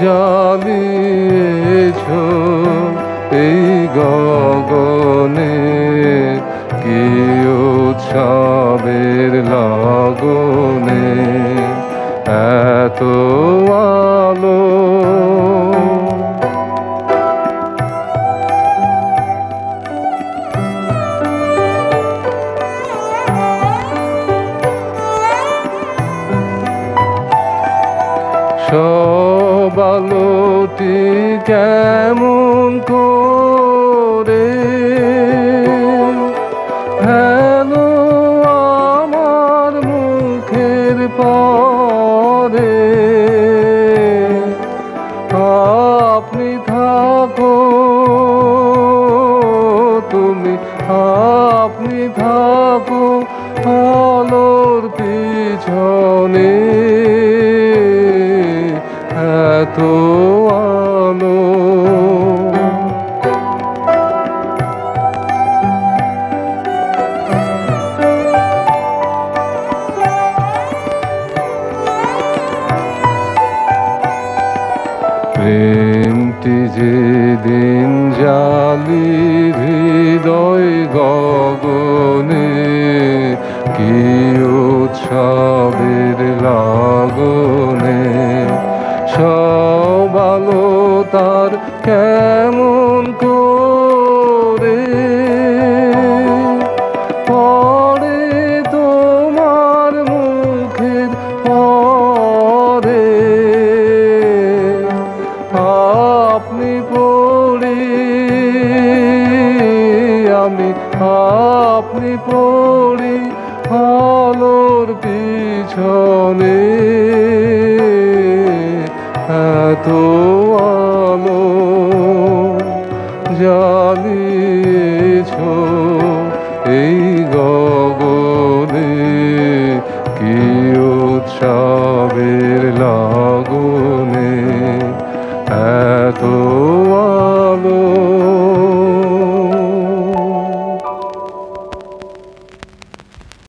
জ্বালিয়েছ এই গগনে কি উৎসবের লগনে এত আলো। Oh আলোটি কেমন করে? হেলো আমার মুখের পরে। আপনি থাকো তুমি আপনি থাকো আলোর পিছনে। প্রেমটি যেদিন জালি হৃদয় গগনে কি উৎসবের লাগনে। সব আলো তার কেমন করে পিছনে এত আমো জ্বালিয়েছ এই